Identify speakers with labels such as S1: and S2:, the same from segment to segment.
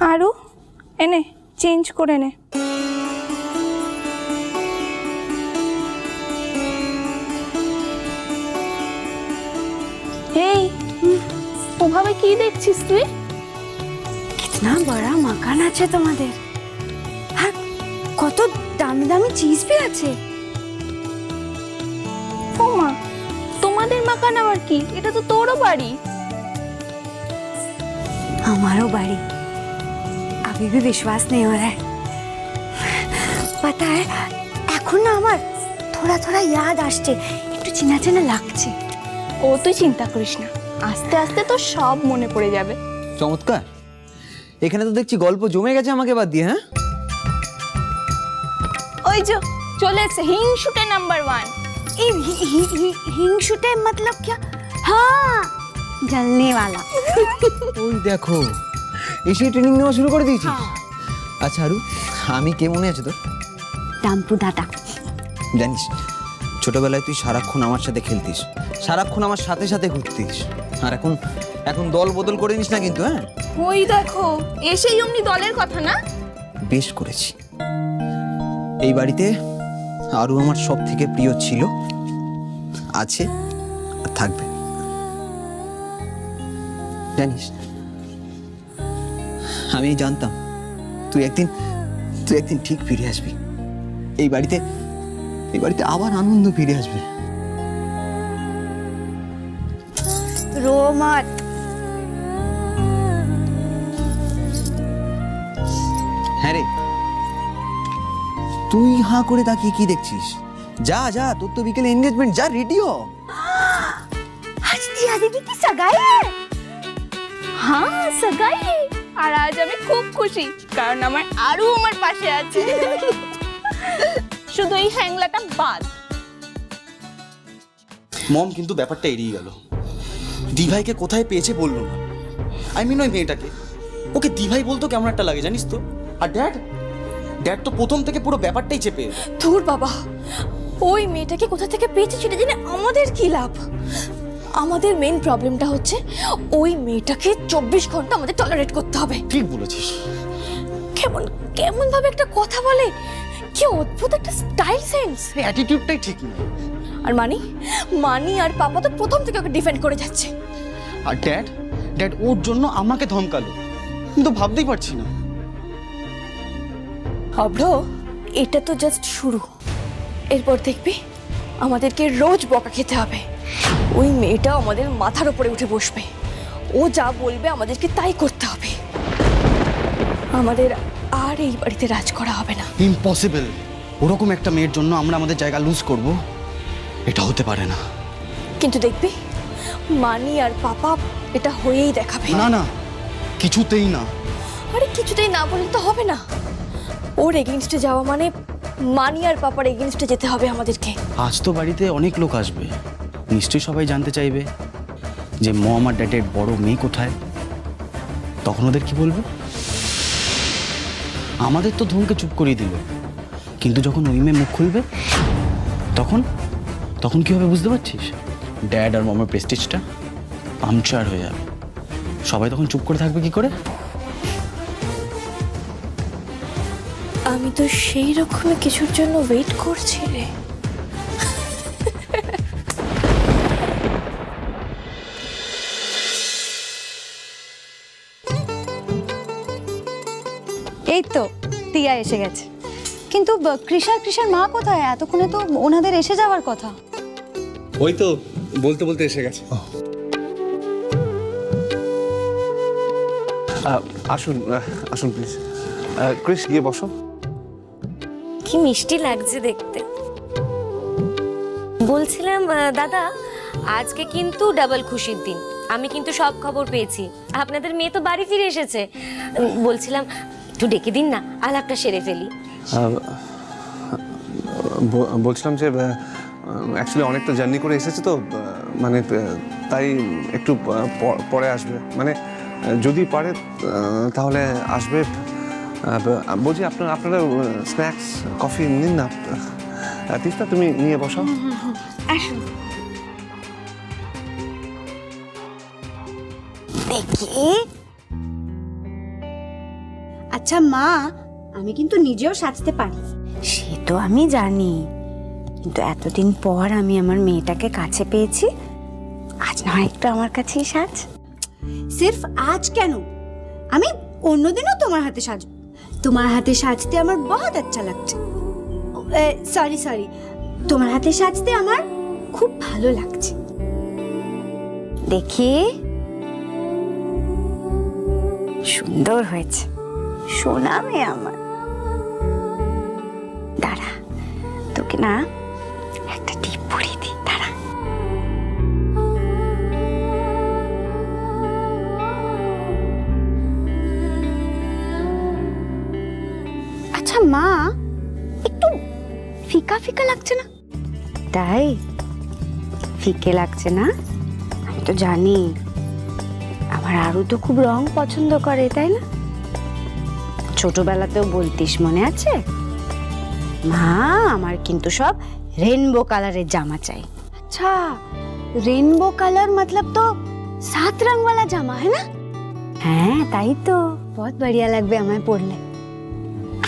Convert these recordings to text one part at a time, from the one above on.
S1: আরও এনে চেঞ্জ করে নে। ওভাবে কি দেখছিস তুই?
S2: কিতনা বড়া মাকান আছে তোমাদের। হ্যাঁ কত দামি দামি চিজ বি আছে।
S1: মা তোমাদের মাকান আবার কি? এটা তো তোরও বাড়ি।
S2: আমারও বাড়ি। अभी भी विश्वास नहीं हो रहा है पता है এখন না আমার থোড়া থোড়া ইয়াদ আসছে একটু চেনা চেনা লাগছে
S1: ও তুই চিন্তা করিস না আস্তে আস্তে তো সব মনে পড়ে যাবে
S3: চমৎকার এখানে তো দেখছি গল্প জমে গেছে আমাকে বাদ দিয়ে হ্যাঁ
S1: ওই যে চলে এসে হিংসুটে নাম্বার ওয়ান
S2: ये हि- हि- हि- हिंगशुटे मतलब क्या हाँ जलने वाला
S3: ওই দেখো এসে ট্রেনিং নেওয়া শুরু করে দিয়েছিস? আচ্ছা আরু আমি কে মনে আছে তোর?
S2: ডাম্পু দাদা।
S3: জানিস ছোটবেলায় তুই সারাক্ষণ আমার সাথে খেলতিস সারাক্ষণ আমার সাথে সাথে ঘুরতিস। আর এখন এখন দল বদল করে নিস না কিন্তু হ্যাঁ?
S1: ওই দেখো এসেই অমনি দলের কথা না?
S3: বেশ করেছি। এই বাড়িতে আরু আমার সব থেকে প্রিয় ছিল আছে আর থাকবে। জানিস আমি জানতাম তুই একদিন তুই একদিন ঠিক ফিরে আসবি এই বাড়িতে এই বাড়িতে আবার আনন্দ ফিরে আসবে
S2: रो मत
S3: হ্যাঁ রে তুই হাঁ করে তাকিয়ে কি দেখছিস যা যা তোর তো বিকেলে এনগেজমেন্ট যা রেডিও
S2: आज दिया दीदी की सगाई है
S1: হ্যাঁ সগাই আর আজ আমি খুব খুশি কারণ আমার আরও আমার পাশে আছে। শুধু এই হ্যাংলাটা বাদ।
S4: মম কিন্তু ব্যাপারটা এড়িয়ে গেল। দিভাইকে কোথায় পেয়েছে বলল না। আই মিন ওই মেয়েটাকে। ওকে দিভাই বলতো কেমন একটা লাগে জানিস তো? আর ড্যাড? ড্যাড তো প্রথম থেকে পুরো ব্যাপারটাই চেপে।
S5: ধুর বাবা ওই মেয়েটাকে কোথা থেকে পেয়েছে সেটা জেনে আমাদের কি লাভ? আমাদের মেন প্রবলেমটা হচ্ছে ওই মেয়েটাকে চব্বিশ ঘণ্টা আমাদের টলারেট করতে হবে।
S4: ঠিক বলেছিস।
S5: কেমন কেমন ভাবে একটা কথা বলে? কি অদ্ভুত একটা স্টাইল সেন্স
S4: অ্যাটিটিউডটাই ঠিক না
S5: আর মানি মানি আর পাপা তো প্রথম থেকে ওকে ডিফেন্ড করে যাচ্ছে।
S4: আর ড্যাড ড্যাড ওর জন্য আমাকে ধমকালো। কিন্তু ভাবতেই পারছি না।
S5: অভ্র এটা তো জাস্ট শুরু। এরপর দেখবি আমাদেরকে রোজ বকা খেতে হবে। ওই মেয়েটা আমাদের মাথার উপরে উঠে বসবে। ও যা বলবে আমাদেরকে তাই করতে হবে। আমাদের আর এই বাড়িতে রাজ করা হবে না।
S4: ইম্পসিবল ওরকম একটা মেয়ের জন্য আমরা আমাদের জায়গা লুজ করব। এটা হতে পারে না।
S5: কিন্তু দেখবি মানি আর পাপা এটা হয়েই দেখাবে।
S4: না না কিছুতেই না।
S5: আরে কিছুতেই না বললে তো হবে না। ওর এগেনস্টে যাওয়া মানে মানি আর পাপার এগেনস্টে যেতে হবে আমাদেরকে।
S4: আজ তো বাড়িতে অনেক লোক আসবে। নিশ্চয়ই সবাই জানতে চাইবে যে মম আর ড্যাডের বড় মেয়ে কোথায়। তখন ওদের কি বলব? আমাদের তো ধুমকে চুপ করিয়ে দিল। কিন্তু যখন ওই মেয়ে মুখ খুলবে, তখন তখন কি হবে বুঝতে পারছিস? ড্যাড আর মমের প্রেস্টিজটা পাংচার হয়ে যাবে। সবাই তখন চুপ করে থাকবে কি করে?
S5: আমি তো সেই রকমই কিছুর জন্য ওয়েট করছি রে।
S2: এই তো টিয়া এসে গেছে। কিন্তু কৃষা কৃষার মা কোথায়? এতক্ষণে তো ওনাদের এসে যাওয়ার কথা।
S6: ওই তো বলতে বলতে এসে গেছে। আসুন আসুন প্লিজ। ক্রিস গিয়ে বসো।
S7: কি মিষ্টি লাগছে দেখতে। বলছিলাম দাদা আজকে কিন্তু ডাবল খুশির দিন। আমি কিন্তু সব খবর পেয়েছি। আপনাদের মেয়ে তো বাড়ি ফিরে এসেছে। বলছিলাম একটু ডেকে দিন না আলাপটা সেরে ফেলি।
S6: বলছিলাম যে অ্যাকচুয়ালি অনেকটা জার্নি করে এসেছে তো মানে তাই একটু পরে আসবে। মানে যদি পারে তাহলে আসবে। বলছি আপনার আপনারা স্ন্যাক্স কফি নিন না। তিস্তা তুমি নিয়ে বসো
S2: দেখি। আচ্ছা মা আমি কিন্তু নিজেও সাজতে পারি। সে তো আমি জানি। কিন্তু এতদিন পর আমি আমার মেয়েটাকে কাছে পেয়েছি আজ না একটু আমার কাছেই সাজ। সির্ফ আজ কেন? আমি অন্যদিনও তোমার হাতে সাজব তোমার হাতে সাজতে আমার বহুত আচ্ছা লাগছে। সরি সরি তোমার হাতে সাজতে আমার খুব ভালো লাগছে। দেখি। সুন্দর হয়েছে। সোনা মেয়ে আমার। দাঁড়া তোকে না একটা টিপ পরিয়ে দিই দাঁড়া। আচ্ছা মা একটু ফিকা ফিকা লাগছে না? তাই? ফিকে লাগছে না? আমি তো জানি। আমার আরও তো খুব রং পছন্দ করে তাই না? ছোটবেলাতেও বলতিস মনে আছে? মা আমার কিন্তু সব রেনবো কালারের জামা চাই। আচ্ছা রেনবো কালার মতলব তো সাত রং वाला জামা হ্যাঁ না? হ্যাঁ তাই তো। বহুত বড়িয়া লাগবে আমায় পরলে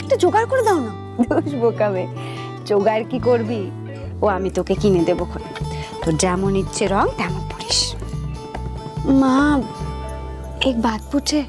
S2: একটা জোগাড় করে দাও না। দোষ বোকাবে জোগাড় কি করবি? ও আমি তোকে কিনে দেবো খন তোর যেমন ইচ্ছে রং তেমন পরিস। মা এক বাদ পুছে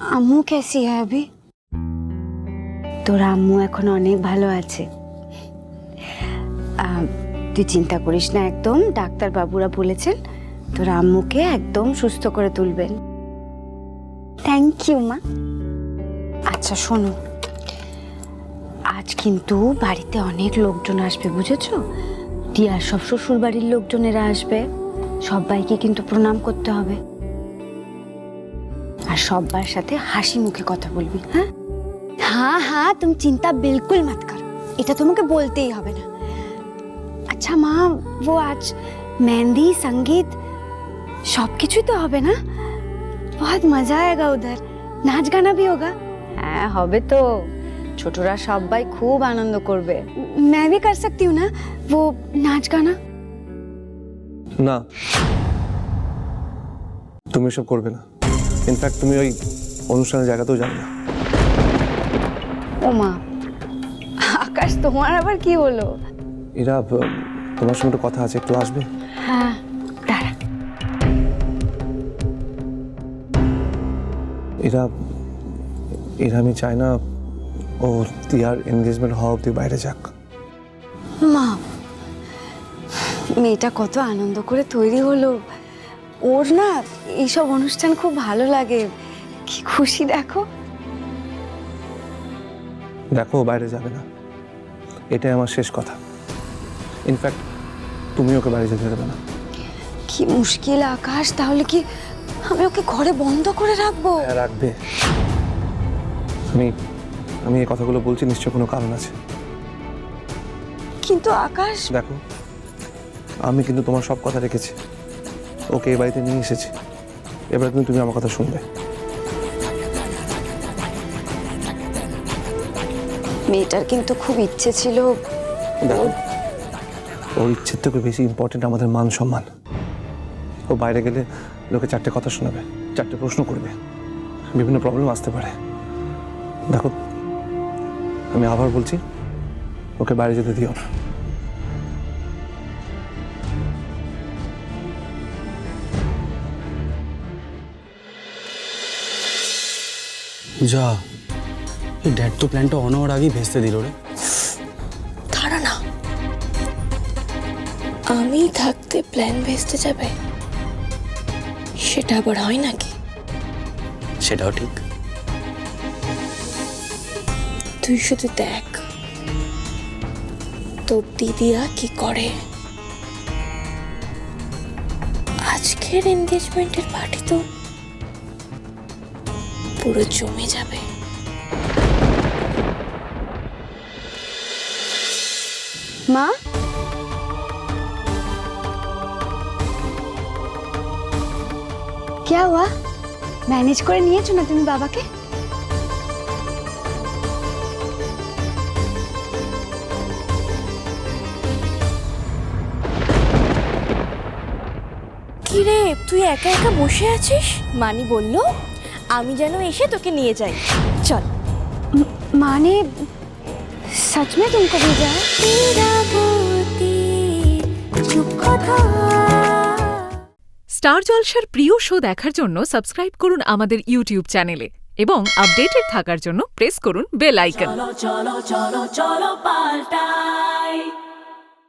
S2: আম্মু কেসি হ্যাঁ তোর আম্মু এখন অনেক ভালো আছে। তুই চিন্তা করিস না একদম ডাক্তার বাবুরা বলেছেন তোর আম্মুকে একদম সুস্থ করে তুলবেন। থ্যাংক ইউ মা। আচ্ছা শোনো। আজ কিন্তু বাড়িতে অনেক লোকজন আসবে, বুঝেছ? টিয়ার সব শ্বশুর বাড়ির লোকজনেরা আসবে। সবাইকে কিন্তু প্রণাম করতে হবে। সবার সাথে হাসি মুখে কথা বলবি হ্যাঁ হ্যাঁ হ্যাঁ তুমি চিন্তা বিলকুল মত করো এটা তোমাকে বলতেই হবে না আচ্ছা মা ও আজ মেহেন্দি সঙ্গীত সব কিছুই তো হবে না বহুত মজা আয়েগা উধর নাচ গানা ভি হোগা হ্যাঁ হবে তো ছোটরা সবাই খুব আনন্দ করবে मैं भी कर सकती हूँ ना वो नाच गाना
S6: না তুমি এসব করবে না ইনফ্যাক্ট তুমি ওই অনুষ্ঠানের জায়গাতেও যাবে না।
S2: ওমা আকাশ তোমার আবার কি হলো?
S6: এরা তোমার সঙ্গে একটু কথা আছে একটু আসবে?
S2: হ্যাঁ
S6: এরা এরা আমি চাই না ও তিয়ার এনগেজমেন্ট হওয়া অব্দি বাইরে যাক।
S2: মা মেয়েটা কত আনন্দ করে তৈরি হলো। ওর না এইসব অনুষ্ঠান খুব ভালো লাগে। কি খুশি দেখো।
S6: দেখো ও বাইরে যাবে না। এটাই আমার শেষ কথা। ইনফ্যাক্ট তুমি ওকে বাইরে যেতে দেবে না।
S2: কি মুশকিল আকাশ তাহলে কি আমি ওকে ঘরে বন্ধ করে রাখব?
S6: হ্যাঁ, রাখবে। আমি আমি এই কথাগুলো বলছি নিশ্চয় কোনো কারণ আছে।
S2: কিন্তু আকাশ
S6: দেখো আমি কিন্তু তোমার সব কথা রেখেছি। ওকে এই বাড়িতে নিয়ে এসেছি। এবার কিন্তু তুমি আমার কথা শুনবে।
S2: মেয়েটার কিন্তু খুব ইচ্ছে ছিল
S6: দেখো ওর ইচ্ছের থেকে বেশি ইম্পর্টেন্ট আমাদের মান সম্মান। ও বাইরে গেলে লোকে চারটে কথা শোনাবে চারটে প্রশ্ন করবে। বিভিন্ন প্রবলেম আসতে পারে। দেখো আমি আবার বলছি ওকে বাইরে যেতে দিও না।
S4: যা এই ড্যাড তো প্ল্যানটা অন হওয়ার আগেই ভেস্তে দিল রে।
S5: দাঁড়া না। আমি থাকতে প্ল্যান ভেস্তে যাবে? সেটা আবার হয় নাকি?
S4: সেটাও ঠিক।
S5: তুই শুধু দেখ তোর দিদিরা কি করে? আজকের এনগেজমেন্টের পার্টি তো পুরো জমে যাবে
S2: মা क्या हुआ ম্যানেজ করে নিয়েছো না তুমি বাবাকে
S5: কি রে তুই একা একা বসে আছিস মানি বলল আমি যেন এসে তোকে নিয়ে যাই চল
S2: माने सच में तुमको भेजा है
S8: স্টার জলসার প্রিয় শো দেখার জন্য সাবস্ক্রাইব করুন আমাদের ইউটিউব চ্যানেলে এবং আপডেটেড থাকার জন্য প্রেস করুন বেল আইকন